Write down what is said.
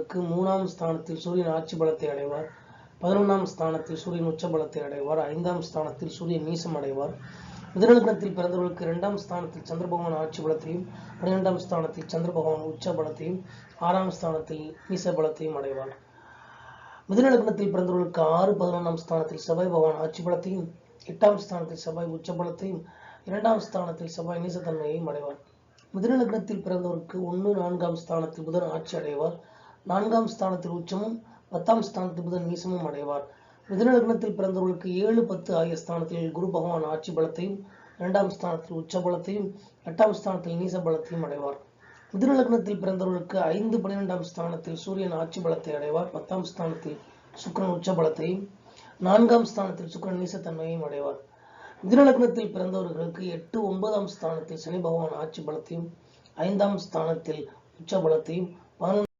பிறந்தவர்களுக்கு மூணாம் ஸ்தானத்தில் சூரியன் ஆட்சி பலத்தை அடைவார். பதினொன்றாம் ஸ்தானத்தில் சூரியன் உச்ச பலத்தை அடைவார். ஐந்தாம் ஸ்தானத்தில் சூரியன் நீசம் அடைவார். மிதனலக்னத்தில் பிறந்தவர்களுக்கு இரண்டாம் ஸ்தானத்தில் சந்திர பகவான் ஆட்சி பலத்தையும் பன்னிரெண்டாம் ஸ்தானத்தில் சந்திர பகவான் உச்ச பலத்தையும் ஆறாம் ஸ்தானத்தில் நீச பலத்தையும் அடைவார். மிதுன பிறந்தவர்களுக்கு ஆறு பதினொன்றாம் ஸ்தானத்தில் செவ்வாய் பகவான் ஆட்சி பலத்தையும் எட்டாம் ஸ்தானத்தில் செவ்வாய் உச்ச பலத்தையும் இரண்டாம் ஸ்தானத்தில் செவ்வாய் நீசத்தன்மையையும் அடைவார். மிதுன பிறந்தவருக்கு ஒன்று நான்காம் ஸ்தானத்தில் புதன் ஆட்சி அடைவார். நான்காம் ஸ்தானத்தில் உச்சமும் பத்தாம் ஸ்தானத்தில் புதன் நீசமும் அடைவார். மிதனலக்னத்தில் பிறந்தவர்களுக்கு ஏழு பத்து ஆகிய ஸ்தானத்தில் குரு பகவான் ஆட்சி பலத்தையும் இரண்டாம் ஸ்தானத்தில் உச்ச பலத்தையும் எட்டாம் ஸ்தானத்தில் நீச பலத்தையும் அடைவார். மிதுனலக்னத்தில் பிறந்தவர்களுக்கு ஐந்து பன்னிரெண்டாம் ஸ்தானத்தில் சூரியன் ஆட்சி பலத்தை அடைவார். பத்தாம் ஸ்தானத்தில் சுக்கிரன் உச்ச பலத்தையும் நான்காம் ஸ்தானத்தில் சுக்கிரன் நீசத்தன்மையையும் அடைவார். மிதுனலக்னத்தில் பிறந்தவர்களுக்கு எட்டு ஒன்பதாம் ஸ்தானத்தில் சனி பகவான் ஆட்சி பலத்தையும் ஐந்தாம் ஸ்தானத்தில் உச்ச பலத்தையும் பதினொன்று